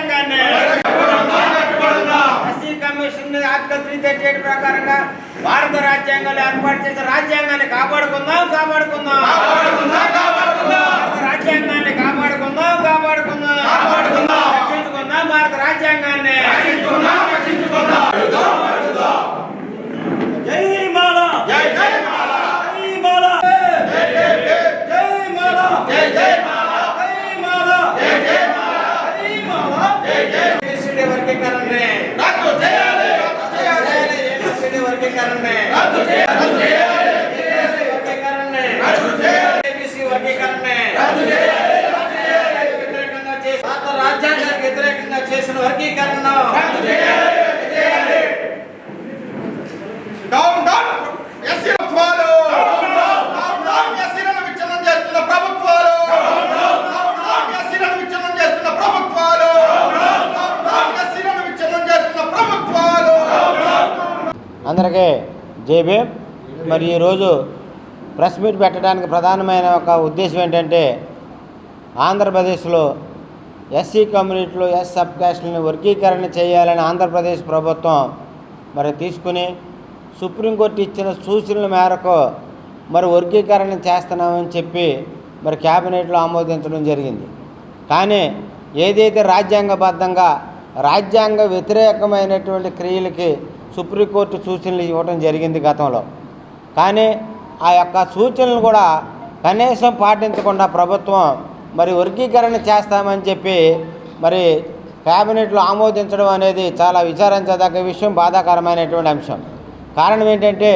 ప్రకారంగానే SC commission article భారత రాజ్యాంగంలో ఏర్పాటు చేసిన రాజ్యాంగాన్ని కాపాడుకుందాం కాపాడుకుందాం. రాజ్యాంగాన్ని కాపాడుకుందాం. వర్గీకరణ రద్దు చేయాలి రద్దు చేయాలి డౌన్ డౌన్ ఎస్సీ ప్రభుత్వాలు డౌన్ డౌన్ ఎస్సీలను విచ్ఛిన్నం చేస్తున్న ప్రభుత్వాలు. డౌన్ డౌన్ ఎస్సీలను విచ్ఛిన్నం చేస్తున్న ప్రభుత్వాలు. డౌన్ డౌన్ ఎస్సీలను విచ్ఛిన్నం చేస్తున్న ప్రభుత్వాలు. అందరికీ జేబీ మరి ఈరోజు ప్రెస్ మీట్ పెట్టడానికి ప్రధానమైన ఒక ఉద్దేశం ఏంటంటే ఆంధ్రప్రదేశ్లో ఎస్సీ కమ్యూనిటీలో ఎస్ సబ్ క్యాస్ట్ని వర్గీకరణ చేయాలని ఆంధ్రప్రదేశ్ ప్రభుత్వం మరి తీసుకుని సుప్రీంకోర్టు ఇచ్చిన సూచనల మేరకు మరి వర్గీకరణ చేస్తున్నామని చెప్పి మరి క్యాబినెట్లో ఆమోదించడం జరిగింది. కానీ ఏదైతే రాజ్యాంగబద్ధంగా రాజ్యాంగ వ్యతిరేకమైనటువంటి క్రియలకి సుప్రీంకోర్టు సూచనలు ఇవ్వడం జరిగింది గతంలో. కానీ ఆ యొక్క సూచనలు కూడా కనీసం పాటించకుండా ప్రభుత్వం మరి వర్గీకరణ చేస్తామని చెప్పి మరి క్యాబినెట్లో ఆమోదించడం అనేది చాలా విచారించదగ్గ విషయం బాధాకరమైనటువంటి అంశం. కారణం ఏంటంటే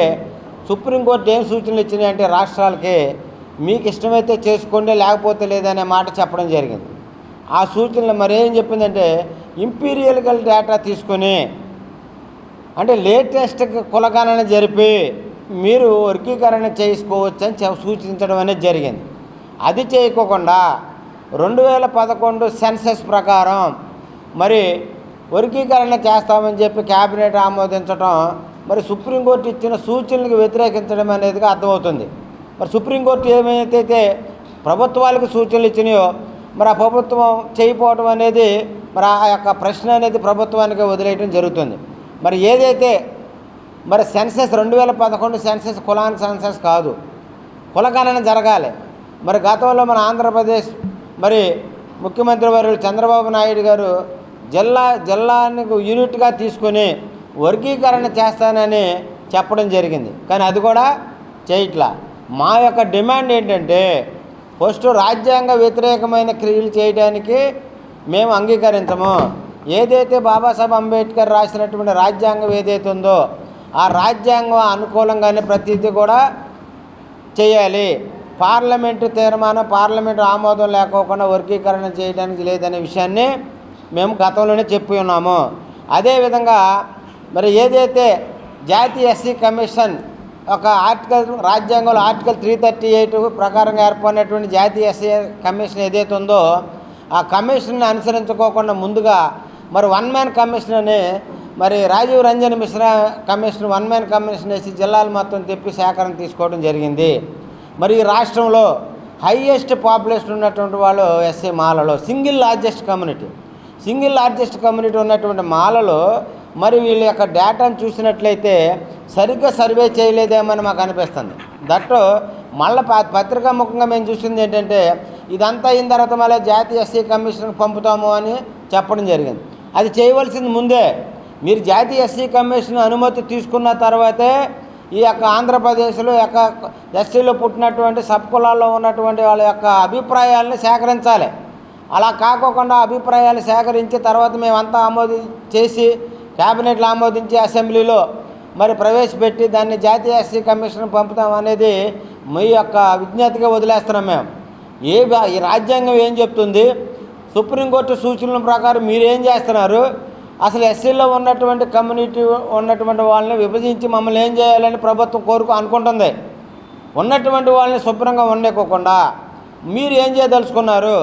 సుప్రీంకోర్టు ఏం సూచనలు ఇచ్చినాయి అంటే రాష్ట్రాలకి మీకు ఇష్టమైతే చేసుకోండి లేకపోతే లేదనే మాట చెప్పడం జరిగింది. ఆ సూచనలు మరి ఏం చెప్పిందంటే ఇంపీరియల్గల్ డేటా తీసుకొని అంటే లేటెస్ట్ కులగణన జరిపి మీరు వర్గీకరణ చేసుకోవచ్చని సూచించడం అనేది జరిగింది. అది చేయకోకుండా రెండు వేల పదకొండు సెన్సెస్ ప్రకారం. మరి వర్గీకరణ చేస్తామని చెప్పి క్యాబినెట్ ఆమోదించడం మరి సుప్రీంకోర్టు ఇచ్చిన సూచనలకు వ్యతిరేకించడం అనేదిగా అర్థమవుతుంది. మరి సుప్రీంకోర్టు ఏమైతే ప్రభుత్వాలకు సూచనలు ఇచ్చినాయో మరి ఆ ప్రభుత్వం చేయకపోవడం అనేది మరి ఆ యొక్క ప్రశ్న అనేది ప్రభుత్వానికి వదిలేయడం జరుగుతుంది. మరి ఏదైతే మరి సెన్సెస్ రెండు వేల పదకొండు సెన్సెస్ కులాన్ సెన్సెస్ కాదు. కులగణన జరగాలి. మరి గతంలో మన ఆంధ్రప్రదేశ్ మరి ముఖ్యమంత్రి వర్యులు చంద్రబాబు నాయుడు గారు జిల్లా జిల్లాని యూనిట్గా తీసుకొని వర్గీకరణ చేస్తానని చెప్పడం జరిగింది. కానీ అది కూడా చేయట్లా. మా యొక్క డిమాండ్ ఏంటంటే ఫస్ట్ రాజ్యాంగ వ్యతిరేకమైన క్రియలు చేయడానికి మేము అంగీకరించము. ఏదైతే బాబాసాహెబ్ అంబేద్కర్ రాసినటువంటి రాజ్యాంగం ఏదైతే ఉందో ఆ రాజ్యాంగం అనుకూలంగానే ప్రతిదీ కూడా చేయాలి. పార్లమెంటు తీర్మానం పార్లమెంటు ఆమోదం లేకోకుండా వర్గీకరణ చేయడానికి లేదనే విషయాన్ని మేము గతంలోనే చెప్పి ఉన్నాము. అదేవిధంగా మరి ఏదైతే జాతీయ ఎస్సీ కమిషన్ ఒక ఆర్టికల్ రాజ్యాంగంలో ఆర్టికల్ త్రీ థర్టీ ఎయిట్ ప్రకారంగా ఏర్పడినటువంటి జాతీయ ఎస్సీ కమిషన్ ఏదైతే ఉందో ఆ కమిషన్ని అనుసరించుకోకుండా ముందుగా మరి వన్ మ్యాన్ కమిషన్ అని మరి Rajiv Ranjan Mishra commission one man commission వేసి జిల్లాలు మొత్తం తెప్పి సేకరణ తీసుకోవడం జరిగింది. మరి ఈ రాష్ట్రంలో హైయెస్ట్ పాపులేషన్ ఉన్నటువంటి వాళ్ళు ఎస్సీ మాలలో single largest community. Single largest community ఉన్నటువంటి మాలలో మరి వీళ్ళ యొక్క డేటాను చూసినట్లయితే సరిగ్గా సర్వే చేయలేదేమని మాకు అనిపిస్తుంది. దట్ మళ్ళీ పత్రికా ముఖంగా మేము చూసింది ఏంటంటే ఇదంతా అయిన తర్వాత మళ్ళీ జాతీయ ఎస్సీ కమిషన్కి పంపుతాము అని చెప్పడం జరిగింది. అది చేయవలసింది ముందే. మీరు జాతీయ ఎస్సీ కమిషన్ అనుమతి తీసుకున్న తర్వాతే ఈ యొక్క ఆంధ్రప్రదేశ్లో యొక్క ఎస్సీలో పుట్టినటువంటి సబ్ కులాల్లో ఉన్నటువంటి వాళ్ళ యొక్క అభిప్రాయాలను సేకరించాలి. అలా కాకోకుండా అభిప్రాయాలు సేకరించి తర్వాత మేమంతా ఆమోది చేసి క్యాబినెట్లో ఆమోదించి అసెంబ్లీలో మరి ప్రవేశపెట్టి దాన్ని జాతీయ ఎస్సీ కమిషన్ పంపుతాం అనేది మీ యొక్క విజ్ఞతగా వదిలేస్తున్నాం మేము. ఏ ఈ రాజ్యాంగం ఏం చెప్తుంది? సుప్రీంకోర్టు సూచనల ప్రకారం మీరు ఏం చేస్తున్నారు? అసలు ఎస్సీలో ఉన్నటువంటి కమ్యూనిటీ ఉన్నటువంటి వాళ్ళని విభజించి మమ్మల్ని ఏం చేయాలని ప్రభుత్వం కోరుకు అనుకుంటుంది. ఉన్నటువంటి వాళ్ళని శుభ్రంగా ఉండేకోకుండా మీరు ఏం చేయదలుచుకున్నారు?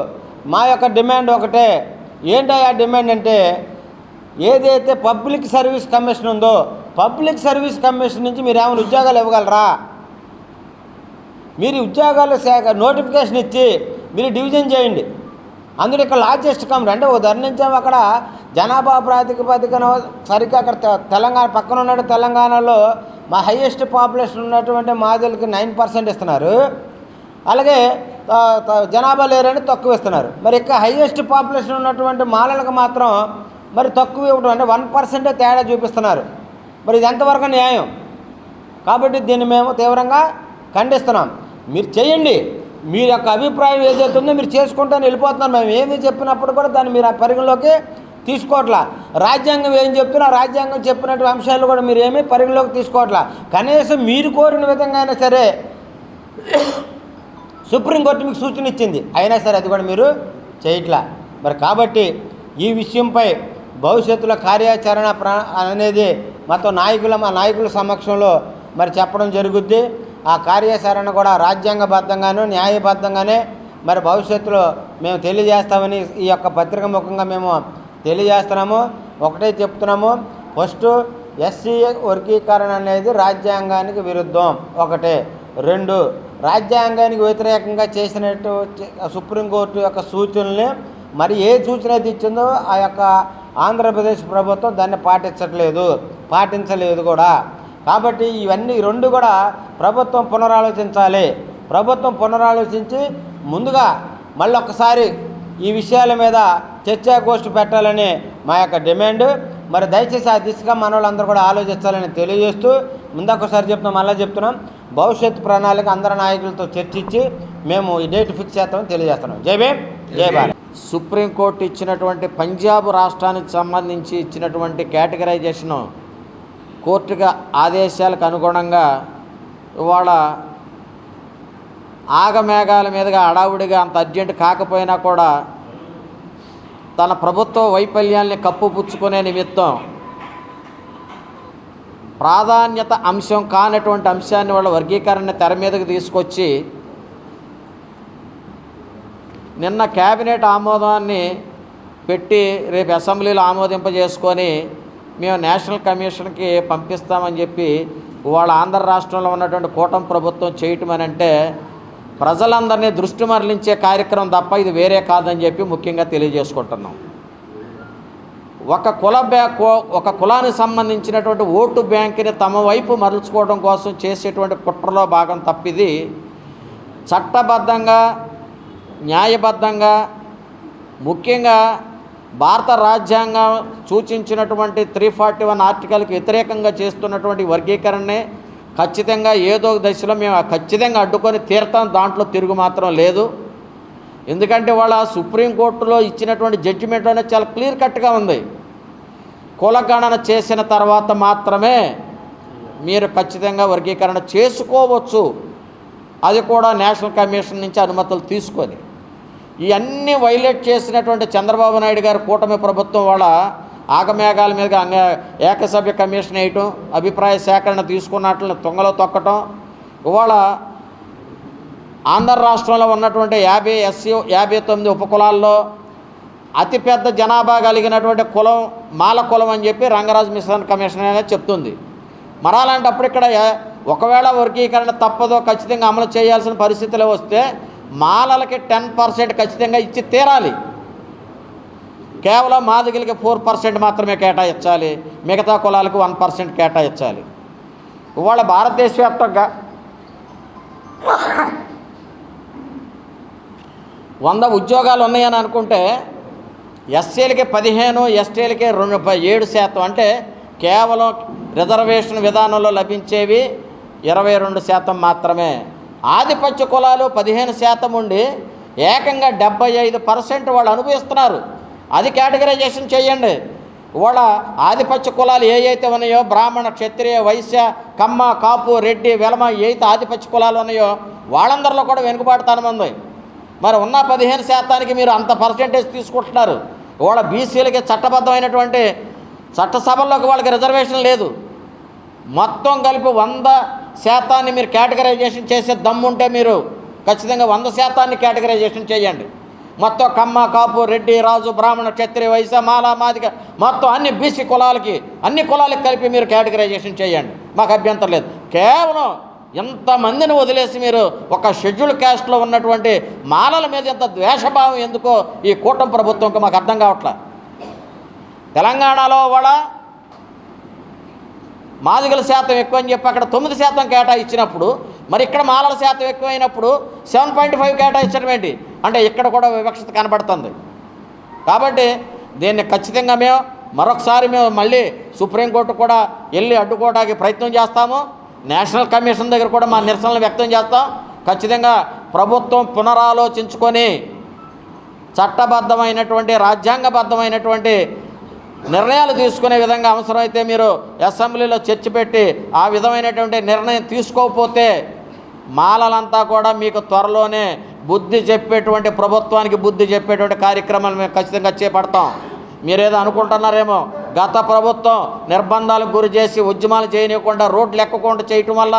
మా యొక్క డిమాండ్ ఒకటే. ఏంటి ఆ డిమాండ్ అంటే ఏదైతే పబ్లిక్ సర్వీస్ కమిషన్ ఉందో పబ్లిక్ సర్వీస్ కమిషన్ నుంచి మీరు ఏమైనా ఉద్యోగాలు ఇవ్వగలరా? మీరు ఉద్యోగాలు శాఖ నోటిఫికేషన్ ఇచ్చి మీరు డివిజన్ చేయండి. అందులో ఇక్కడ లార్జెస్ట్ కమ్ అంటే ధర్నించాము అక్కడ. జనాభా ప్రాతిపదికన సరిగ్గా అక్కడ తె- తెలంగాణ పక్కన ఉన్నాడు తెలంగాణలో మా హయ్యెస్ట్ పాపులేషన్ ఉన్నటువంటి మాదిలకి నైన్ పర్సెంట్ ఇస్తున్నారు. అలాగే జనాభా లేరని తక్కువ ఇస్తున్నారు. మరి ఇక్కడ హైయెస్ట్ పాపులేషన్ ఉన్నటువంటి మాలలకు మాత్రం మరి తక్కువ ఇవ్వడం అంటే వన్ పర్సెంటే తేడా చూపిస్తున్నారు. మరి ఇది ఎంతవరకు న్యాయం? కాబట్టి దీన్ని మేము తీవ్రంగా ఖండిస్తున్నాం. మీరు చేయండి. మీరు యొక్క అభిప్రాయం ఏదైతే ఉందో మీరు చేసుకుంటాను వెళ్ళిపోతున్నారు మేము ఏమి చెప్పినప్పుడు కూడా దాన్ని మీరు ఆ పరిగణలోకి తీసుకోవట్లా. రాజ్యాంగం ఏం చెప్తున్నా రాజ్యాంగం చెప్పినటువంటి అంశాలు కూడా మీరు ఏమీ పరిగణలోకి తీసుకోవట్లా. కనీసం మీరు కోరిన విధంగా అయినా సరే సుప్రీంకోర్టు మీకు సూచన ఇచ్చింది. అయినా సరే అది కూడా మీరు చేయట్లా. మరి కాబట్టి ఈ విషయంపై భవిష్యత్తులో కార్యాచరణ అనేది మొత్తం నాయకుల మా నాయకుల సమక్షంలో మరి చెప్పడం జరుగుద్ది. ఆ కార్యాచరణ కూడా రాజ్యాంగబద్ధంగాను న్యాయబద్ధంగానే మరి భవిష్యత్తులో మేము తెలియజేస్తామని ఈ యొక్క పత్రిక ముఖంగా మేము తెలియజేస్తున్నాము. ఒకటే చెప్తున్నాము. ఫస్ట్ ఎస్సీ వర్గీకరణ అనేది రాజ్యాంగానికి విరుద్ధం. ఒకటే. రెండు. రాజ్యాంగానికి వ్యతిరేకంగా చేసినట్టు సుప్రీంకోర్టు యొక్క సూచనల్ని మరి ఏ సూచన అయితే ఇచ్చిందో ఆ యొక్క ఆంధ్రప్రదేశ్ ప్రభుత్వం దాన్ని పాటించట్లేదు. పాటించలేదు కూడా. కాబట్టి ఇవన్నీ రెండు కూడా ప్రభుత్వం పునరాలోచించాలి. ప్రభుత్వం పునరాలోచించి ముందుగా మళ్ళీ ఒక్కసారి ఈ విషయాల మీద చర్చాగోష్ఠి పెట్టాలని మా యొక్క డిమాండ్. మరి దయచేసి ఆ దిశగా మన వాళ్ళందరూ కూడా ఆలోచించాలని తెలియజేస్తూ ముందొకసారి చెప్తున్నాం మళ్ళీ చెప్తున్నాం. భవిష్యత్ ప్రణాళిక అందరి నాయకులతో చర్చించి మేము ఈ డేట్ ఫిక్స్ చేస్తామని తెలియజేస్తున్నాం. జై భీమ్ జై భారత్. సుప్రీంకోర్టు ఇచ్చినటువంటి పంజాబ్ రాష్ట్రానికి సంబంధించి ఇచ్చినటువంటి కేటగరైజేషను కోర్టుగా ఆదేశాలకు అనుగుణంగా ఇవాళ ఆగమేఘాల మీదుగా అడావుడిగా అంత అర్జెంట్ కాకపోయినా కూడా తన ప్రభుత్వ వైఫల్యాల్ని కప్పుపుచ్చుకునే నిమిత్తం ప్రాధాన్యత అంశం కానటువంటి అంశాన్ని వాళ్ళ వర్గీకరణ తెర మీదకి తీసుకొచ్చి నిన్న కేబినెట్ ఆమోదాన్ని పెట్టి రేపు అసెంబ్లీలో ఆమోదింపజేసుకొని మేము నేషనల్ కమిషన్కి పంపిస్తామని చెప్పి వాళ్ళ ఆంధ్ర రాష్ట్రంలో ఉన్నటువంటి కూటమి ప్రభుత్వం చేయటం అని అంటే ప్రజలందరినీ దృష్టి మరలించే కార్యక్రమం తప్ప ఇది వేరే కాదని చెప్పి ముఖ్యంగా తెలియజేసుకుంటున్నాం. ఒక కుల బ్యా ఒక కులానికి సంబంధించినటువంటి ఓటు బ్యాంకుని తమ వైపు మరల్చుకోవడం కోసం చేసేటువంటి కుట్రలో భాగం తప్పిది. చట్టబద్ధంగా న్యాయబద్ధంగా ముఖ్యంగా భారత రాజ్యాంగం సూచించినటువంటి త్రీ ఫార్టీ వన్ ఆర్టికల్కి వ్యతిరేకంగా చేస్తున్నటువంటి వర్గీకరణనే ఖచ్చితంగా ఏదో ఒక దశలో మేము ఖచ్చితంగా అడ్డుకొని తీర్థం దాంట్లో తిరుగు మాత్రం లేదు. ఎందుకంటే వాళ్ళ సుప్రీంకోర్టులో ఇచ్చినటువంటి జడ్జిమెంట్ అనేది చాలా క్లియర్ కట్గా ఉంది. కులగణన చేసిన తర్వాత మాత్రమే మీరు ఖచ్చితంగా వర్గీకరణ చేసుకోవచ్చు. అది కూడా నేషనల్ కమిషన్ నుంచి అనుమతులు తీసుకొని. ఇవన్నీ వైలేట్ చేసినటువంటి చంద్రబాబు నాయుడు గారి కూటమి ప్రభుత్వం వాళ్ళ ఆగమేఘాల మీద అంగ ఏకసభ్య కమిషన్ వేయటం అభిప్రాయ సేకరణ తీసుకున్నట్లు తొంగలో తొక్కటం. ఇవాళ ఆంధ్ర రాష్ట్రంలో ఉన్నటువంటి యాభై ఎస్సీ యాభై తొమ్మిది ఉపకులాల్లో అతిపెద్ద జనాభా కలిగినటువంటి కులం మాల కులం అని చెప్పి రంగరాజు మిశ్రన్ కమిషన్ అనేది చెప్తుంది. మరి అలాంటప్పుడు ఇక్కడ ఒకవేళ వర్గీకరణ తప్పదో ఖచ్చితంగా అమలు చేయాల్సిన పరిస్థితులు వస్తే మాలలకి టెన్ పర్సెంట్ ఖచ్చితంగా ఇచ్చి తీరాలి. కేవలం మాదిగలకి ఫోర్ పర్సెంట్ మాత్రమే కేటాయించాలి. మిగతా కులాలకు వన్ పర్సెంట్ కేటాయించాలి. ఇవాళ భారతదేశ వ్యాప్తంగా వంద ఉద్యోగాలు ఉన్నాయని అనుకుంటే ఎస్సీలకి పదిహేను ఎస్టీలకి రెండు ఏడు శాతం. అంటే కేవలం రిజర్వేషన్ విధానంలో లభించేవి ఇరవై రెండు శాతం మాత్రమే. ఆధిపత్య కులాలు పదిహేను శాతం ఉండి ఏకంగా డెబ్బై ఐదు పర్సెంట్ వాళ్ళు అనుభవిస్తున్నారు. అది కేటగరైజేషన్ చేయండి. ఇవాళ ఆధిపత్య కులాలు ఏ అయితే ఉన్నాయో బ్రాహ్మణ క్షత్రియ వైశ్య కమ్మ కాపు రెడ్డి వెలమ ఏ ఆధిపత్య కులాలు ఉన్నాయో వాళ్ళందరిలో కూడా వెనుకబాటుతనం ఉంది. మరి ఉన్న పదిహేను శాతానికి మీరు అంత పర్సెంటేజ్ తీసుకుంటున్నారు. ఇవాళ బీసీలకి చట్టబద్ధమైనటువంటి చట్టసభల్లోకి వాళ్ళకి రిజర్వేషన్ లేదు. మొత్తం కలిపి వంద శాతాన్ని మీరు కేటగరైజేషన్ చేసే దమ్ముంటే మీరు ఖచ్చితంగా వంద శాతాన్ని కేటగరైజేషన్ చేయండి. మొత్తం కమ్మ కాపు రెడ్డి రాజు బ్రాహ్మణ క్షత్రియ వైశ్య మాల మాదిక మొత్తం అన్ని బీసీ కులాలకి అన్ని కులాలకి కలిపి మీరు కేటగరైజేషన్ చేయండి. మాకు అభ్యంతరం లేదు. కేవలం ఎంతమందిని వదిలేసి మీరు ఒక షెడ్యూల్ క్యాస్ట్లో ఉన్నటువంటి మాలల మీద ఎంత ద్వేషభావం ఎందుకో ఈ కూటమి ప్రభుత్వంకి మాకు అర్థం కావట్లే. తెలంగాణలో కూడా మాదిగల శాతం ఎక్కువ అని చెప్పి అక్కడ తొమ్మిది శాతం కేటాయించినప్పుడు మరి ఇక్కడ మాలల శాతం ఎక్కువైనప్పుడు సెవెన్ పాయింట్ ఫైవ్ కేటాయించడం ఏంటి? అంటే ఇక్కడ కూడా వివక్షత కనబడుతుంది. కాబట్టి దీన్ని ఖచ్చితంగా మేము మరొకసారి మేము మళ్ళీ సుప్రీంకోర్టు కూడా వెళ్ళి అడ్డుకోవడానికి ప్రయత్నం చేస్తాము. నేషనల్ కమిషన్ దగ్గర కూడా మా నిరసనలు వ్యక్తం చేస్తాం. ఖచ్చితంగా ప్రభుత్వం పునరాలోచించుకొని చట్టబద్ధమైనటువంటి రాజ్యాంగబద్ధమైనటువంటి నిర్ణయాలు తీసుకునే విధంగా అవసరమైతే మీరు అసెంబ్లీలో చర్చ పెట్టి ఆ విధమైనటువంటి నిర్ణయం తీసుకోకపోతే మాలలంతా కూడా మీకు త్వరలోనే బుద్ధి చెప్పేటువంటి ప్రభుత్వానికి బుద్ధి చెప్పేటువంటి కార్యక్రమాలు మేము ఖచ్చితంగా చేపడతాం. మీరేదో అనుకుంటున్నారేమో గత ప్రభుత్వం నిర్బంధాలకు గురి చేసి ఉద్యమాలు చేయనివ్వకుండా రోడ్లు ఎక్కకుండా చేయటం వల్ల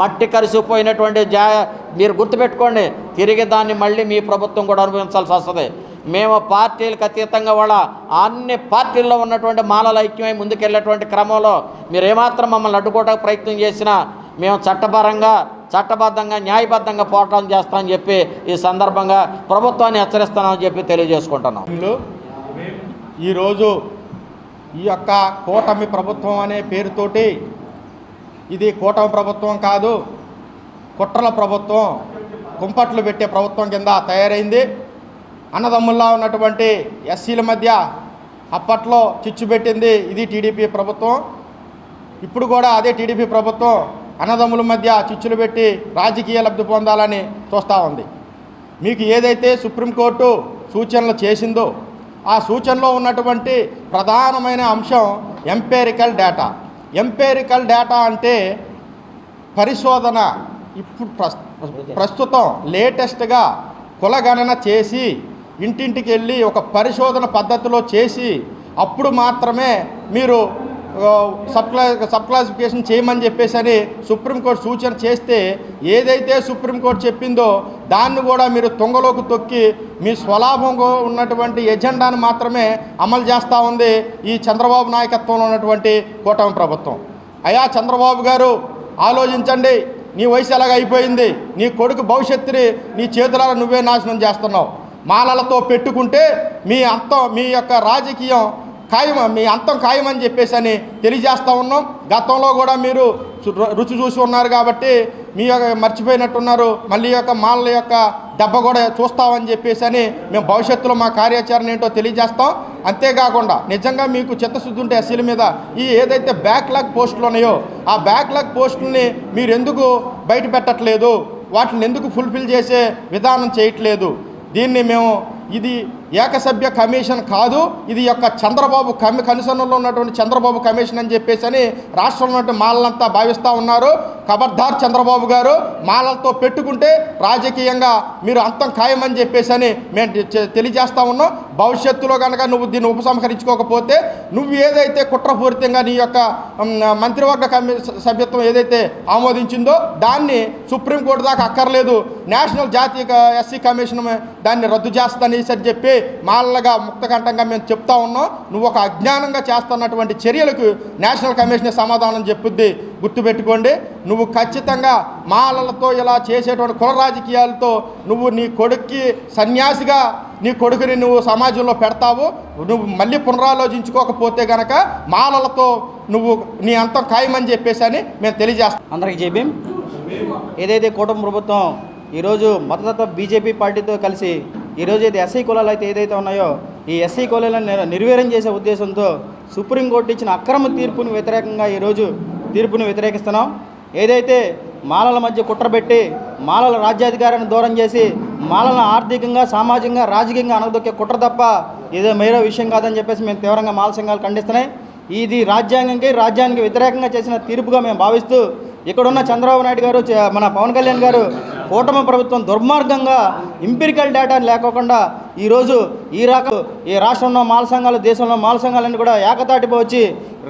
మట్టి కరిసిపోయినటువంటి జా మీరు గుర్తుపెట్టుకోండి తిరిగి దాన్ని మళ్ళీ మీ ప్రభుత్వం కూడా అనుభవించాల్సి వస్తుంది. మేము పార్టీలకు అతీతంగా వాళ్ళ అన్ని పార్టీల్లో ఉన్నటువంటి మాలల ఐక్యమై ముందుకెళ్ళేటువంటి క్రమంలో మీరు ఏమాత్రం మమ్మల్ని అడ్డుకోవడానికి ప్రయత్నం చేసినా మేము చట్టపరంగా చట్టబద్ధంగా న్యాయబద్ధంగా పోరాటం చేస్తామని చెప్పి ఈ సందర్భంగా ప్రభుత్వాన్ని హెచ్చరిస్తామని చెప్పి తెలియజేసుకుంటున్నాం. ఈరోజు ఈ యొక్క కూటమి ప్రభుత్వం అనే పేరుతోటి ఇది కూటమి ప్రభుత్వం కాదు కుట్రల ప్రభుత్వం కుంపట్లు పెట్టే ప్రభుత్వం కింద తయారైంది. అన్నదమ్ముల్లా ఉన్నటువంటి ఎస్సీల మధ్య అప్పట్లో చిచ్చు పెట్టింది ఇది టీడీపీ ప్రభుత్వం. ఇప్పుడు కూడా అదే టీడీపీ ప్రభుత్వం అన్నదమ్ముల మధ్య చిచ్చులు పెట్టి రాజకీయ లబ్ధి పొందాలని చూస్తూ ఉంది. మీకు ఏదైతే సుప్రీంకోర్టు సూచనలు చేసిందో ఆ సూచనలో ఉన్నటువంటి ప్రధానమైన అంశం ఎంపేరికల్ డేటా. ఎంపేరికల్ డేటా అంటే పరిశోధన ఇప్పుడు ప్రస్- ప్రస్తుతం లేటెస్ట్గా కులగణన చేసి ఇంటింటికి వెళ్ళి ఒక పరిశోధన పద్ధతిలో చేసి అప్పుడు మాత్రమే మీరు ఆ, సబ్ క్లా సబ్ క్లాసిఫికేషన్ చేయమని చెప్పేసి అని సుప్రీంకోర్టు సూచన చేస్తే ఏదైతే సుప్రీంకోర్టు చెప్పిందో దాన్ని కూడా మీరు తుంగలోకి తొక్కి మీ స్వలాభంగా ఉన్నటువంటి ఎజెండాను మాత్రమే అమలు చేస్తూ ఉంది ఈ చంద్రబాబు నాయకత్వంలో ఉన్నటువంటి కూటమి ప్రభుత్వం. అయా చంద్రబాబు గారు ఆలోచించండి. నీ వయసు ఎలాగ అయిపోయింది నీ కొడుకు భవిష్యత్తుని నీ చేతులారా నువ్వే నాశనం చేస్తున్నావు. మాలలతో పెట్టుకుంటే మీ అంతం మీ యొక్క రాజకీయం ఖాయం మీ అంతం ఖాయమని చెప్పేసి అని తెలియజేస్తూ ఉన్నాం. గతంలో కూడా మీరు రుచి చూసి ఉన్నారు కాబట్టి మీ యొక్క మర్చిపోయినట్టున్నారు. మళ్ళీ ఈ యొక్క మాలల యొక్క దెబ్బ కూడా చూస్తామని చెప్పేసి అని మేము భవిష్యత్తులో మా కార్యాచరణ ఏంటో తెలియజేస్తాం. అంతేకాకుండా నిజంగా మీకు చిత్తశుద్ధి ఉంటే ఎస్సీల మీద ఈ ఏదైతే బ్యాక్లాగ్ పోస్టులు ఉన్నాయో ఆ బ్యాక్లాగ్ పోస్టుల్ని మీరు ఎందుకు బయట పెట్టట్లేదు వాటిని ఎందుకు ఫుల్ఫిల్ చేసే విధానం చేయట్లేదు? దీన్ని మేము ఇది ఏకసభ్య కమిషన్ కాదు ఇది యొక్క చంద్రబాబు కమి కనుసన్నలో ఉన్నటువంటి చంద్రబాబు కమిషన్ అని చెప్పేసి అని రాష్ట్రంలో ఉన్నటువంటి మాలలంతా భావిస్తూ ఉన్నారు. ఖబర్దార్ చంద్రబాబు గారు మాలలతో పెట్టుకుంటే రాజకీయంగా మీరు అంతం ఖాయమని చెప్పేసి అని మేము తెలియజేస్తూ ఉన్నాం. భవిష్యత్తులో కనుక నువ్వు దీన్ని ఉపసంహరించుకోకపోతే నువ్వు ఏదైతే కుట్రపూరితంగా నీ యొక్క మంత్రివర్గ కమి సభ్యత్వం ఏదైతే ఆమోదించిందో దాన్ని సుప్రీంకోర్టు దాకా అక్కర్లేదు. నేషనల్ జాతీయ ఎస్సీ కమిషన్ దాన్ని రద్దు చేస్తానని అని చెప్పి మాలగా ముక్తకంఠంగా మేము చెప్తా ఉన్నాం. నువ్వు ఒక అజ్ఞానంగా చేస్తున్నటువంటి చర్యలకు నేషనల్ కమిషన్ సమాధానం చెప్పుద్ది. గుర్తుపెట్టుకోండి నువ్వు ఖచ్చితంగా మాలలతో ఇలా చేసేటువంటి కుల రాజకీయాలతో నువ్వు నీ కొడుక్కి సన్యాసిగా నీ కొడుకుని నువ్వు సమాజంలో పెడతావు. నువ్వు మళ్ళీ పునరాలోచించుకోకపోతే గనక మాలలతో నువ్వు నీ అంతం ఖాయమని చెప్పేసి అని మేము తెలియజేస్తాం. అందరికీ చెప్పి ఏదైతే కూటమి ప్రభుత్వం ఈరోజు మతతత్వ బీజేపీ పార్టీతో కలిసి ఈరోజు అయితే ఎస్ఐ కులాలు అయితే ఏదైతే ఉన్నాయో ఈ ఎస్ఐ కులాలను నిర్వీర్యం చేసే ఉద్దేశంతో సుప్రీంకోర్టు ఇచ్చిన అక్రమ తీర్పుని వ్యతిరేకంగా ఈరోజు తీర్పుని వ్యతిరేకిస్తున్నాం. ఏదైతే మాలల మధ్య కుట్రబెట్టి మాలల రాజ్యాధికారాన్ని దూరం చేసి మాలలను ఆర్థికంగా సామాజికంగా రాజకీయంగా అనగదొక్కే కుట్ర తప్ప ఇదే మేరో విషయం కాదని చెప్పేసి మేము తీవ్రంగా మాల సంఘాలు ఖండిస్తున్నాయి. ఇది రాజ్యాంగంకి రాజ్యానికి వ్యతిరేకంగా చేసిన తీర్పుగా మేము భావిస్తూ ఇక్కడున్న చంద్రబాబు నాయుడు గారు మన పవన్ కళ్యాణ్ గారు కూటమి ప్రభుత్వం దుర్మార్గంగా ఇంపెరికల్ డేటా లేకోకుండా ఈరోజు ఈ రక ఈ రాష్ట్రంలో మాల సంఘాలు దేశంలో మాల సంఘాలన్నీ కూడా ఏకతాటిపై వచ్చి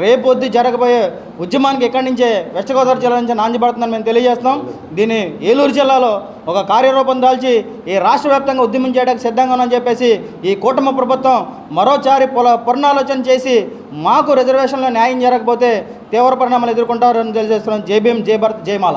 రేపొద్దు జరగబోయే ఉద్యమానికి ఎక్కడి నుంచే వెస్ట్ గోదావరి జిల్లా నుంచి నాందిపడుతుందని మేము తెలియజేస్తున్నాం. దీన్ని ఏలూరు జిల్లాలో ఒక కార్యరూపం దాల్చి ఈ రాష్ట్ర వ్యాప్తంగా ఉద్యమం చేయడానికి సిద్ధంగా ఉన్నామని చెప్పేసి ఈ కూటమి ప్రభుత్వం మరోసారి పుల పునరాలోచన చేసి మాకు రిజర్వేషన్లో న్యాయం జరగకపోతే తీవ్ర పరిణామాలు ఎదుర్కొంటారని తెలియజేస్తున్నాం. జై భీమ్ జై భారత్ జైమాల